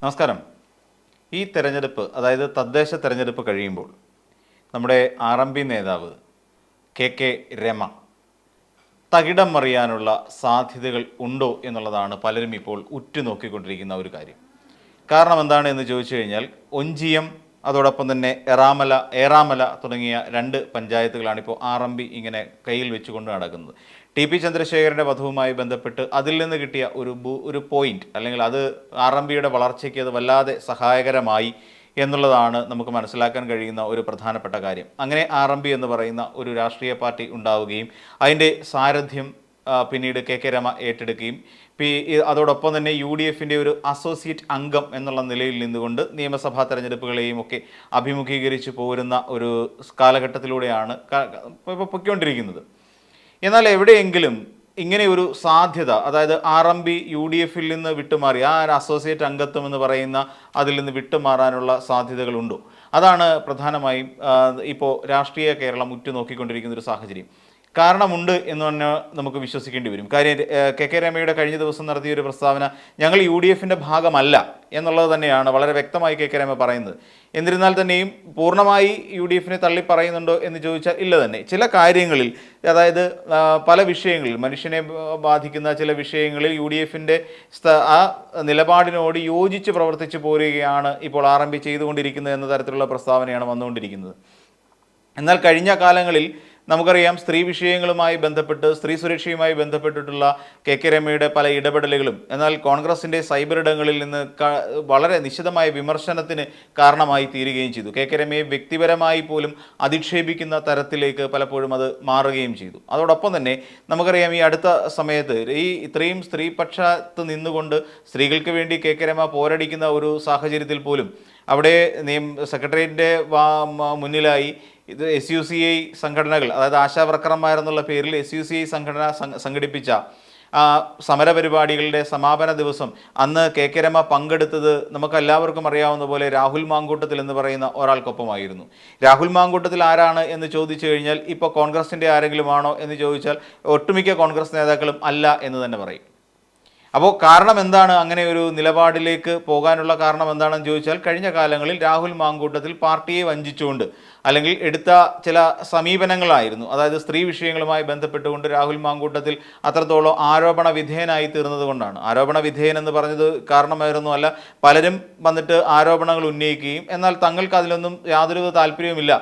നമസ്കാരം. ഈ തെരഞ്ഞെടുപ്പ് അതായത് തദ്ദേശ തെരഞ്ഞെടുപ്പ് കഴിയുമ്പോൾ നമ്മുടെ ആർ എം പി നേതാവ് കെ കെ രമ തകിടം മറിയാനുള്ള സാധ്യതകൾ ഉണ്ടോ എന്നുള്ളതാണ് പലരും ഇപ്പോൾ ഉറ്റുനോക്കിക്കൊണ്ടിരിക്കുന്ന ഒരു കാര്യം. കാരണം എന്താണ് എന്ന് ചോദിച്ചു കഴിഞ്ഞാൽ ഒഞ്ചിയം അതോടൊപ്പം തന്നെ എറാമല ഏറാമല തുടങ്ങിയ രണ്ട് പഞ്ചായത്തുകളാണ് ഇപ്പോൾ ബി ഇങ്ങനെ കയ്യിൽ വെച്ചുകൊണ്ട് നടക്കുന്നത്. ടി പി ചന്ദ്രശേഖരന്റെ വധവുമായി ബന്ധപ്പെട്ട് അതിൽ നിന്ന് കിട്ടിയ ഒരു ഒരു പോയിന്റ് അല്ലെങ്കിൽ അത് ബിയുടെ വളർച്ചയ്ക്ക് അത് വല്ലാതെ സഹായകരമായി എന്നുള്ളതാണ് നമുക്ക് മനസ്സിലാക്കാൻ കഴിയുന്ന ഒരു പ്രധാനപ്പെട്ട കാര്യം. അങ്ങനെ ആർ എം പി എന്ന് പറയുന്ന ഒരു രാഷ്ട്രീയ പാർട്ടി ഉണ്ടാവുകയും അതിന്റെ സാരഥ്യം പിന്നീട് കെ കെ രമ ഏറ്റെടുക്കുകയും. പി അതോടൊപ്പം തന്നെ യു ഡി എഫിന്റെ ഒരു അസോസിയേറ്റ് അംഗം എന്നുള്ള നിലയിൽ നിന്നുകൊണ്ട് നിയമസഭാ തെരഞ്ഞെടുപ്പുകളെയും ഒക്കെ അഭിമുഖീകരിച്ച് പോരുന്ന ഒരു കാലഘട്ടത്തിലൂടെയാണ് ഇപ്പോൾ പൊയ്ക്കൊണ്ടിരിക്കുന്നത്. എന്നാൽ എവിടെയെങ്കിലും ഇങ്ങനെ ഒരു സാധ്യത അതായത് R M B U D എഫിൽ നിന്ന് വിട്ടുമാറി ആ ഒരു അസോസിയേറ്റ് അംഗത്വം എന്ന് പറയുന്ന അതിൽ നിന്ന് വിട്ടുമാറാനുള്ള സാധ്യതകളുണ്ടോ? അതാണ് പ്രധാനമായും ഇപ്പോൾ രാഷ്ട്രീയ കേരളം ഉറ്റുനോക്കിക്കൊണ്ടിരിക്കുന്ന ഒരു സാഹചര്യം. കാരണമുണ്ട് എന്ന് തന്നെ നമുക്ക് വിശ്വസിക്കേണ്ടി വരും. കാര്യം കെ കെ രമയുടെ കഴിഞ്ഞ ദിവസം നടത്തിയ ഒരു പ്രസ്താവന ഞങ്ങൾ യു ഡി എഫിന്റെ ഭാഗമല്ല എന്നുള്ളത് തന്നെയാണ് വളരെ വ്യക്തമായി കെ കെ രമ പറയുന്നത്. എന്നിരുന്നാൽ തന്നെയും പൂർണമായി യു ഡി എഫിനെ തള്ളി പറയുന്നുണ്ടോ എന്ന് ചോദിച്ചാൽ ഇല്ല തന്നെ. ചില കാര്യങ്ങളിൽ അതായത് പല വിഷയങ്ങളിൽ മനുഷ്യനെ ബാധിക്കുന്ന ചില വിഷയങ്ങളിൽ യു ഡി എഫിന്റെ ആ നിലപാടിനോട് യോജിച്ച് പ്രവർത്തിച്ചു പോരുകയാണ് ഇപ്പോൾ ആർ എം പി ചെയ്തുകൊണ്ടിരിക്കുന്നത് എന്ന തരത്തിലുള്ള പ്രസ്താവനയാണ് വന്നുകൊണ്ടിരിക്കുന്നത്. എന്നാൽ കഴിഞ്ഞ കാലങ്ങളിൽ നമുക്കറിയാം സ്ത്രീ വിഷയങ്ങളുമായി ബന്ധപ്പെട്ട് സ്ത്രീ സുരക്ഷയുമായി ബന്ധപ്പെട്ടിട്ടുള്ള കെ കെ രമയുടെ പല ഇടപെടലുകളും എന്നാൽ കോൺഗ്രസിന്റെ സൈബർ ഇടങ്ങളിൽ നിന്ന് വളരെ നിശിതമായ വിമർശനത്തിന് കാരണമായി തീരുകയും ചെയ്തു. കെ കെ രമയെ വ്യക്തിപരമായി പോലും അധിക്ഷേപിക്കുന്ന തരത്തിലേക്ക് പലപ്പോഴും അത് മാറുകയും ചെയ്തു. അതോടൊപ്പം തന്നെ നമുക്കറിയാം ഈ അടുത്ത സമയത്ത് ഈ ഇത്രയും സ്ത്രീപക്ഷത്ത് നിന്നുകൊണ്ട് സ്ത്രീകൾക്ക് വേണ്ടി കെ കെ രമ പോരടിക്കുന്ന ഒരു സാഹചര്യത്തിൽ പോലും അവിടെ നിയമ സെക്രട്ടേറിയറ്റിന്റെ മുന്നിലായി ഇത് എസ് യു സി ഐ സംഘടനകൾ അതായത് ആശാ വർക്കർമാരെന്നുള്ള പേരിൽ എസ് യു സി ഐ സംഘടന സംഘടിപ്പിച്ച സമരപരിപാടികളുടെ സമാപന ദിവസം അന്ന് കെ കെ രമ പങ്കെടുത്തത് നമുക്ക് എല്ലാവർക്കും അറിയാവുന്ന പോലെ രാഹുൽ മാങ്കൂട്ടത്തിൽ എന്ന് പറയുന്ന ഒരാൾക്കൊപ്പമായിരുന്നു. രാഹുൽ മാങ്കൂട്ടത്തിൽ ആരാണ് എന്ന് ചോദിച്ചു കഴിഞ്ഞാൽ ഇപ്പോൾ കോൺഗ്രസിന്റെ ആരെങ്കിലും ആണോ എന്ന് ചോദിച്ചാൽ ഒട്ടുമിക്ക കോൺഗ്രസ് നേതാക്കളും അല്ല എന്ന് തന്നെ പറയും. അപ്പോൾ കാരണം എന്താണ്? അങ്ങനെ ഒരു നിലപാടിലേക്ക് പോകാനുള്ള കാരണം എന്താണെന്ന് ചോദിച്ചാൽ കഴിഞ്ഞ കാലങ്ങളിൽ രാഹുൽ മാങ്കൂട്ടത്തിൽ പാർട്ടിയെ വഞ്ചിച്ചുകൊണ്ട് അല്ലെങ്കിൽ എടുത്ത ചില സമീപനങ്ങളായിരുന്നു. അതായത് സ്ത്രീ വിഷയങ്ങളുമായി ബന്ധപ്പെട്ടുകൊണ്ട് രാഹുൽ മാങ്കൂട്ടത്തിൽ അത്രത്തോളം ആരോപണ വിധേയനായി തീർന്നത് കൊണ്ടാണ്. ആരോപണ വിധേയൻ എന്ന് പറഞ്ഞത് കാരണമായിരുന്നു അല്ല പലരും വന്നിട്ട് ആരോപണങ്ങൾ ഉന്നയിക്കുകയും എന്നാൽ തങ്ങൾക്ക് അതിലൊന്നും യാതൊരു താല്പര്യവുമില്ല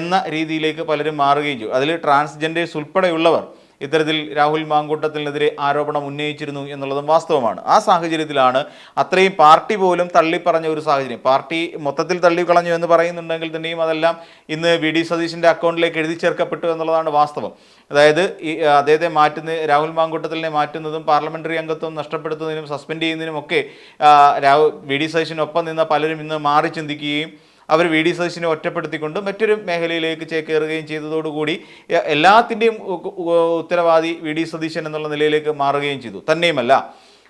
എന്ന രീതിയിലേക്ക് പലരും മാറുകയും ചെയ്തു. അതിൽ ട്രാൻസ്ജെൻഡേഴ്സ് ഉൾപ്പെടെയുള്ളവർ ഇത്തരത്തിൽ രാഹുൽ മാങ്കൂട്ടത്തിനെതിരെ ആരോപണം ഉന്നയിച്ചിരുന്നു എന്നുള്ളതും വാസ്തവമാണ്. ആ സാഹചര്യത്തിലാണ് അത്രയും പാർട്ടി പോലും തള്ളിപ്പറഞ്ഞ ഒരു സാഹചര്യം. പാർട്ടി മൊത്തത്തിൽ തള്ളിക്കളഞ്ഞു എന്ന് പറയുന്നുണ്ടെങ്കിൽ തന്നെയും അതെല്ലാം ഇന്ന് വി ഡി സതീശിന്റെ അക്കൗണ്ടിലേക്ക് എഴുതി ചേർക്കപ്പെട്ടു എന്നുള്ളതാണ് വാസ്തവം. അതായത് ഈ അദ്ദേഹത്തെ മാറ്റുന്ന രാഹുൽ മാങ്കൂട്ടത്തിനെ മാറ്റുന്നതും പാർലമെന്ററി അംഗത്വം നഷ്ടപ്പെടുത്തുന്നതിനും സസ്പെൻഡ് ചെയ്യുന്നതിനും ഒക്കെ രാഹുൽ വി ഡി സതീശിനൊപ്പം നിന്ന പലരും ഇന്ന് മാറി ചിന്തിക്കുകയും അവർ വി ഡി സതീശിനെ ഒറ്റപ്പെടുത്തിക്കൊണ്ട് മറ്റൊരു മേഖലയിലേക്ക് ചേക്കേറുകയും ചെയ്തതോടുകൂടി എല്ലാത്തിന്റെയും ഉത്തരവാദി വി ഡി സതീശൻ എന്നുള്ള നിലയിലേക്ക് മാറുകയും ചെയ്തു. തന്നെയുമല്ല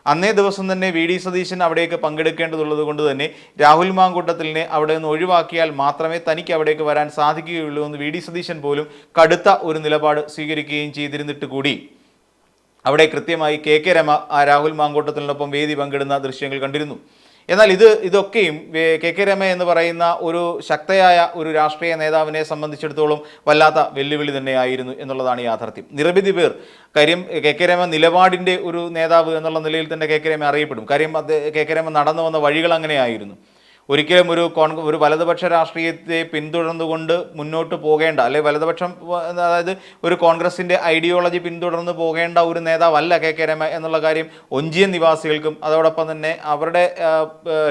അന്നേ ദിവസം തന്നെ വി ഡി സതീശൻ അവിടേക്ക് പങ്കെടുക്കേണ്ടതുള്ളത് കൊണ്ട് തന്നെ രാഹുൽ മാങ്കൂട്ടത്തിലിനെ അവിടെ നിന്ന് ഒഴിവാക്കിയാൽ മാത്രമേ തനിക്ക് അവിടേക്ക് വരാൻ സാധിക്കുകയുള്ളൂ എന്ന് വി ഡി സതീശൻ പോലും കടുത്ത ഒരു നിലപാട് സ്വീകരിക്കുകയും ചെയ്തിരുന്നിട്ട് കൂടി. അവിടെ കൃത്യമായി കെ കെ രമ രാഹുൽ മാങ്കോട്ടത്തിനൊപ്പം വേദി പങ്കിടുന്ന ദൃശ്യങ്ങൾ കണ്ടിരുന്നു. എന്നാൽ ഇത് ഇതൊക്കെയും കെ കെ രമ എന്ന് പറയുന്ന ഒരു ശക്തയായ ഒരു രാഷ്ട്രീയ നേതാവിനെ സംബന്ധിച്ചിടത്തോളം വല്ലാത്ത വെല്ലുവിളി തന്നെയായിരുന്നു എന്നുള്ളതാണ് യാഥാർത്ഥ്യം. നിരവധി പേർ കാര്യം കെ കെ രമ നിലപാടിന്റെ ഒരു നേതാവ് എന്നുള്ള നിലയിൽ തന്നെ കെ കെ രമ അറിയപ്പെടും. കാര്യം അത് കെ കെ രമ നടന്നു വന്ന വഴികൾ അങ്ങനെയായിരുന്നു. ഒരിക്കലും ഒരു കോൺ ഒരു വലതുപക്ഷ രാഷ്ട്രീയത്തെ പിന്തുടർന്നുകൊണ്ട് മുന്നോട്ട് പോകേണ്ട അല്ലെ വലതുപക്ഷം അതായത് ഒരു കോൺഗ്രസിന്റെ ഐഡിയോളജി പിന്തുടർന്ന് പോകേണ്ട ഒരു നേതാവല്ല കെ കെ രമ എന്നുള്ള കാര്യം ഒഞ്ചിയൻ നിവാസികൾക്കും അതോടൊപ്പം തന്നെ അവരുടെ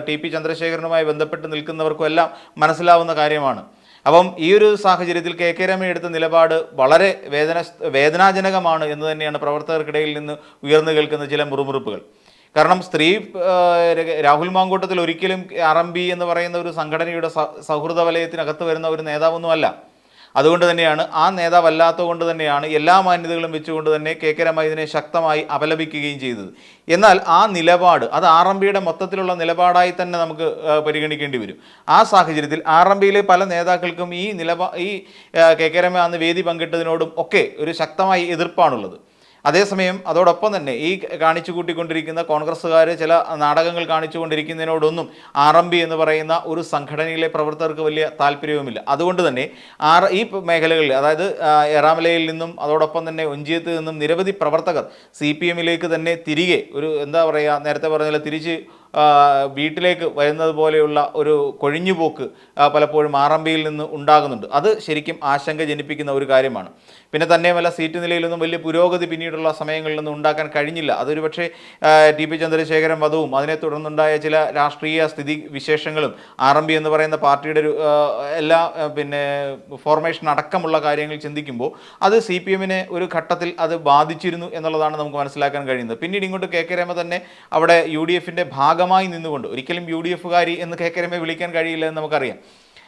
ടി പി ചന്ദ്രശേഖരനുമായി ബന്ധപ്പെട്ട് നിൽക്കുന്നവർക്കും എല്ലാം മനസ്സിലാവുന്ന കാര്യമാണ്. അപ്പം ഈ ഒരു സാഹചര്യത്തിൽ കെ കെ രമ എടുത്ത നിലപാട് വളരെ വേദന വേദനാജനകമാണ് എന്ന് തന്നെയാണ് പ്രവർത്തകർക്കിടയിൽ നിന്ന് ഉയർന്നു കേൾക്കുന്ന ചില മുറുമുറുപ്പുകൾ. കാരണം സ്ത്രീ രാഹുൽ മാങ്കൂട്ടത്തിൽ ഒരിക്കലും ആർ എം ബി എന്ന് പറയുന്ന ഒരു സംഘടനയുടെ സൗഹൃദ വലയത്തിനകത്ത് വരുന്ന ഒരു നേതാവൊന്നുമല്ല. അതുകൊണ്ട് തന്നെയാണ് ആ നേതാവല്ലാത്തത് കൊണ്ട് തന്നെയാണ് എല്ലാ മാന്യതകളും വെച്ചുകൊണ്ട് തന്നെ കെ കെ രമ ഇതിനെ ശക്തമായി അപലപിക്കുകയും ചെയ്തത്. എന്നാൽ ആ നിലപാട് അത് ആർ എം ബിയുടെ മൊത്തത്തിലുള്ള നിലപാടായി തന്നെ നമുക്ക് പരിഗണിക്കേണ്ടി വരും. ആ സാഹചര്യത്തിൽ ആർ എം ബിയിലെ പല നേതാക്കൾക്കും ഈ നിലപാ ഈ കെ കെ രമ അന്ന് വേദി പങ്കിട്ടതിനോടും ഒക്കെ ഒരു ശക്തമായ എതിർപ്പാണുള്ളത്. അതേസമയം അതോടൊപ്പം തന്നെ ഈ കാണിച്ചു കൂട്ടിക്കൊണ്ടിരിക്കുന്ന കോൺഗ്രസ്സുകാർ ചില നാടകങ്ങൾ കാണിച്ചുകൊണ്ടിരിക്കുന്നതിനോടൊന്നും ആർ എം ബി എന്ന് പറയുന്ന ഒരു സംഘടനയിലെ പ്രവർത്തകർക്ക് വലിയ താല്പര്യവുമില്ല. അതുകൊണ്ട് തന്നെ ആർ ഈ മേഖലകളിൽ അതായത് എറാമലയിൽ നിന്നും അതോടൊപ്പം തന്നെ ഒഞ്ചിയത്ത് നിന്നും നിരവധി പ്രവർത്തകർ സി പി എമ്മിലേക്ക് തന്നെ തിരികെ ഒരു എന്താ പറയുക നേരത്തെ പറഞ്ഞ തിരിച്ച് വീട്ടിലേക്ക് വരുന്നത് പോലെയുള്ള ഒരു കൊഴിഞ്ഞുപോക്ക് പലപ്പോഴും ആർ എം നിന്ന് ഉണ്ടാകുന്നുണ്ട്. അത് ശരിക്കും ആശങ്ക ജനിപ്പിക്കുന്ന ഒരു കാര്യമാണ്. പിന്നെ തന്നെയുമല്ല സീറ്റ് നിലയിലൊന്നും വലിയ പുരോഗതി പിന്നീടുള്ള സമയങ്ങളിലൊന്നും ഉണ്ടാക്കാൻ കഴിഞ്ഞില്ല. അതൊരു പക്ഷേ ടി പി ചന്ദ്രശേഖരൻ വധവും അതിനെ തുടർന്നുണ്ടായ ചില രാഷ്ട്രീയ സ്ഥിതി വിശേഷങ്ങളും ആർ എം ബി എന്ന് പറയുന്ന പാർട്ടിയുടെ ഒരു എല്ലാ പിന്നെ ഫോർമേഷൻ അടക്കമുള്ള കാര്യങ്ങൾ ചിന്തിക്കുമ്പോൾ അത് സി പി എമ്മിനെ ഒരു ഘട്ടത്തിൽ അത് ബാധിച്ചിരുന്നു എന്നുള്ളതാണ് നമുക്ക് മനസ്സിലാക്കാൻ കഴിയുന്നത്. പിന്നീട് ഇങ്ങോട്ട് കെ കെ രമ തന്നെ അവിടെ യു ഡി എഫിന്റെ ഭാഗമായി നിന്നുകൊണ്ട് ഒരിക്കലും യു ഡി എഫുകാരി എന്ന് കെ കെ രമയെ വിളിക്കാൻ കഴിയില്ല എന്ന് നമുക്കറിയാം.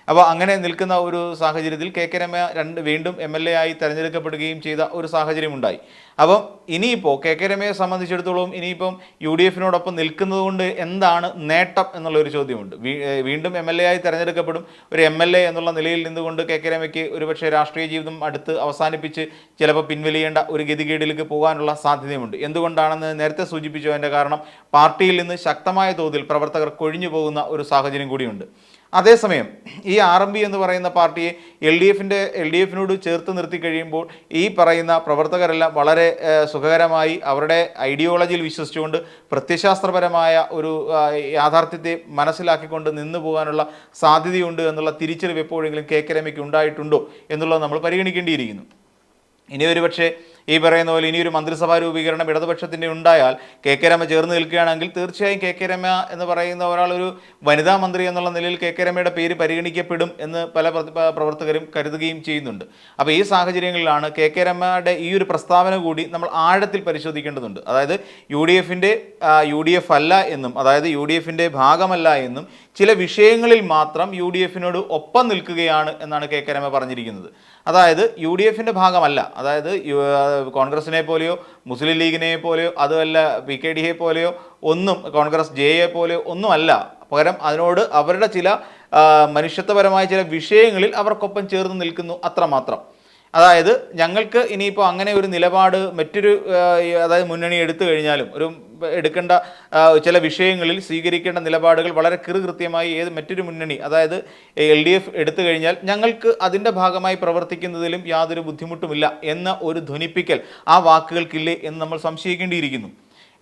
അപ്പോൾ അങ്ങനെ നിൽക്കുന്ന ഒരു സാഹചര്യത്തിൽ കെ കെ രമ രണ്ട് വീണ്ടും എം എൽ എ ആയി തെരഞ്ഞെടുക്കപ്പെടുകയും ചെയ്ത ഒരു സാഹചര്യം ഉണ്ടായി അപ്പം ഇനിയിപ്പോൾ കെ കെ രമയെ സംബന്ധിച്ചിടത്തോളം ഇനിയിപ്പം യു ഡി എഫിനോടൊപ്പം നിൽക്കുന്നതുകൊണ്ട് എന്താണ് നേട്ടം എന്നുള്ളൊരു ചോദ്യമുണ്ട്. വീണ്ടും എം എൽ എ ആയി തെരഞ്ഞെടുക്കപ്പെടും ഒരു എം എൽ എ എന്നുള്ള നിലയിൽ നിന്നുകൊണ്ട് കെ കെ രമയ്ക്ക് ഒരുപക്ഷെ രാഷ്ട്രീയ ജീവിതം അടുത്ത് അവസാനിപ്പിച്ച് ചിലപ്പോൾ പിൻവലിയേണ്ട ഒരു ഗതികേടിലേക്ക് പോകാനുള്ള സാധ്യതയുമുണ്ട്. എന്തുകൊണ്ടാണെന്ന് നേരത്തെ സൂചിപ്പിച്ചു അതിന്റെ കാരണം പാർട്ടിയിൽ നിന്ന് ശക്തമായ തോതിൽ പ്രവർത്തകർ കൊഴിഞ്ഞു പോകുന്ന ഒരു സാഹചര്യം കൂടിയുണ്ട്. അതേസമയം ഈ ആർ എം ബി എന്ന് പറയുന്ന പാർട്ടിയെ എൽ ഡി എഫിന്റെ എൽ ഡി എഫിനോട് ചേർത്ത് നിർത്തി കഴിയുമ്പോൾ ഈ പറയുന്ന പ്രവർത്തകരെല്ലാം വളരെ സുഖകരമായി അവരുടെ ഐഡിയോളജിയിൽ വിശ്വസിച്ചുകൊണ്ട് പ്രത്യശാസ്ത്രപരമായ ഒരു യാഥാർത്ഥ്യത്തെ മനസ്സിലാക്കിക്കൊണ്ട് നിന്നു പോകാനുള്ള സാധ്യതയുണ്ട് എന്നുള്ള തിരിച്ചറിവ് എപ്പോഴെങ്കിലും കെ കെ രമയ്ക്ക് ഉണ്ടായിട്ടുണ്ടോ എന്നുള്ളത് നമ്മൾ പരിഗണിക്കേണ്ടിയിരിക്കുന്നു. ഇനി ഒരു പക്ഷേ ഈ പറയുന്ന പോലെ ഇനിയൊരു മന്ത്രിസഭാ രൂപീകരണം ഇടതുപക്ഷത്തിന്റെ ഉണ്ടായാൽ കെ കെ രമ ചേർന്ന് നിൽക്കുകയാണെങ്കിൽ തീർച്ചയായും കെ കെ രമ എന്ന് പറയുന്ന ഒരാൾ ഒരു വനിതാ മന്ത്രി എന്നുള്ള നിലയിൽ കെ കെ രമയുടെ പേര് പരിഗണിക്കപ്പെടും എന്ന് പല പ്രവർത്തകരും കരുതുകയും ചെയ്യുന്നുണ്ട്. അപ്പോൾ ഈ സാഹചര്യങ്ങളിലാണ് കെ കെ രമയുടെ ഈ ഒരു പ്രസ്താവന കൂടി നമ്മൾ ആഴത്തിൽ പരിശോധിക്കേണ്ടതുണ്ട്. അതായത് യു ഡി എഫിന്റെ യു ഡി എഫ് അല്ല എന്നും അതായത് യു ഡി എഫിന്റെ ഭാഗമല്ല എന്നും ചില വിഷയങ്ങളിൽ മാത്രം യു ഡി എഫിനോട് ഒപ്പം നിൽക്കുകയാണ് എന്നാണ് കെ കെ രമ പറഞ്ഞിരിക്കുന്നത്. അതായത് യു ഡി എഫിന്റെ ഭാഗമല്ല. അതായത് കോൺഗ്രസിനെ പോലെയോ മുസ്ലിം ലീഗിനെ പോലെയോ അതുമല്ല പി കെ ഡിയെ പോലെയോ ഒന്നും കോൺഗ്രസ് ജെയെ പോലെയോ ഒന്നുമല്ല. പകരം അതിനോട് അവരുടെ ചില മനുഷ്യത്വപരമായ ചില വിഷയങ്ങളിൽ അവർക്കൊപ്പം ചേർന്ന് നിൽക്കുന്നു അത്രമാത്രം. അതായത് ഞങ്ങൾക്ക് ഇനിയിപ്പോൾ അങ്ങനെ ഒരു നിലപാട് മറ്റൊരു അതായത് മുന്നണി എടുത്തു കഴിഞ്ഞാലും ഒരു എടുക്കേണ്ട ചില വിഷയങ്ങളിൽ സ്വീകരിക്കേണ്ട നിലപാടുകൾ വളരെ കൃത്യമായി ഏത് മറ്റൊരു മുന്നണി അതായത് എൽ ഡി എഫ് എടുത്തു കഴിഞ്ഞാൽ ഞങ്ങൾക്ക് അതിന്റെ ഭാഗമായി പ്രവർത്തിക്കുന്നതിലും യാതൊരു ബുദ്ധിമുട്ടുമില്ല എന്ന ഒരു ധ്വനിപ്പിക്കൽ ആ വാക്കുകൾക്കില്ലേ എന്ന് നമ്മൾ സംശയിക്കേണ്ടിയിരിക്കുന്നു.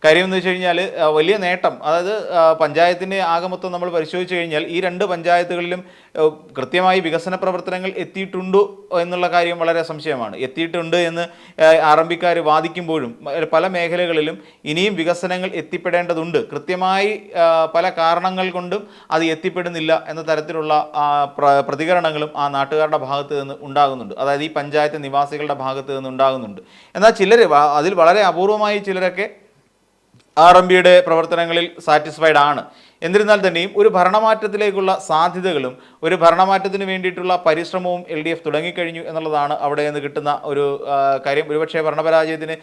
കാര്യം എന്ന് വെച്ച് കഴിഞ്ഞാൽ വലിയ നേട്ടം. അതായത് പഞ്ചായത്തിന്റെ ആകമൊത്തം നമ്മൾ പരിശോധിച്ച് കഴിഞ്ഞാൽ ഈ രണ്ട് പഞ്ചായത്തുകളിലും കൃത്യമായി വികസന പ്രവർത്തനങ്ങൾ എത്തിയിട്ടുണ്ടോ എന്നുള്ള കാര്യം വളരെ സംശയമാണ്. എത്തിയിട്ടുണ്ട് എന്ന് ആർ വാദിക്കുമ്പോഴും പല മേഖലകളിലും ഇനിയും വികസനങ്ങൾ എത്തിപ്പെടേണ്ടതുണ്ട്. കൃത്യമായി പല കാരണങ്ങൾ കൊണ്ടും അത് എത്തിപ്പെടുന്നില്ല എന്ന തരത്തിലുള്ള പ്രതികരണങ്ങളും ആ നാട്ടുകാരുടെ ഭാഗത്ത് നിന്ന് ഉണ്ടാകുന്നുണ്ട്. അതായത് ഈ പഞ്ചായത്ത് നിവാസികളുടെ ഭാഗത്ത് നിന്ന് ഉണ്ടാകുന്നുണ്ട്. എന്നാൽ ചിലർ അതിൽ വളരെ അപൂർവമായി ചിലരൊക്കെ ആർ എം ബിയുടെ പ്രവർത്തനങ്ങളിൽ സാറ്റിസ്ഫൈഡ് ആണ്. എന്നിരുന്നാൽ തന്നെയും ഒരു ഭരണമാറ്റത്തിലേക്കുള്ള സാധ്യതകളും ഒരു ഭരണമാറ്റത്തിന് വേണ്ടിയിട്ടുള്ള പരിശ്രമവും എൽ ഡി എഫ് തുടങ്ങിക്കഴിഞ്ഞു എന്നുള്ളതാണ് അവിടെ നിന്ന് കിട്ടുന്ന ഒരു കാര്യം. ഒരുപക്ഷെ ഭരണപരാജയത്തിന്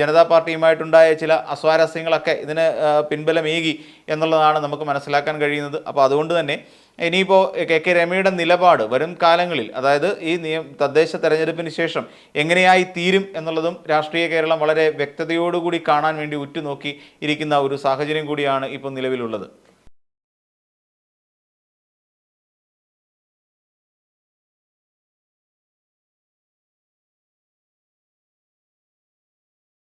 ജനതാ പാർട്ടിയുമായിട്ടുണ്ടായ ചില അസ്വാരസ്യങ്ങളൊക്കെ ഇതിന് പിൻബലമേകി എന്നുള്ളതാണ് നമുക്ക് മനസ്സിലാക്കാൻ കഴിയുന്നത്. അപ്പോൾ അതുകൊണ്ട് തന്നെ ഇനിയിപ്പോൾ കെ കെ രമയുടെ നിലപാട് വരും കാലങ്ങളിൽ അതായത് ഈ നിയം തദ്ദേശ തെരഞ്ഞെടുപ്പിന് ശേഷം എങ്ങനെയായി തീരും എന്നുള്ളതും രാഷ്ട്രീയ കേരളം വളരെ വ്യക്തതയോടുകൂടി കാണാൻ വേണ്ടി ഉറ്റുനോക്കി ഇരിക്കുന്ന ഒരു സാഹചര്യം കൂടിയാണ് ഇപ്പോൾ നിലവിലുള്ളത്.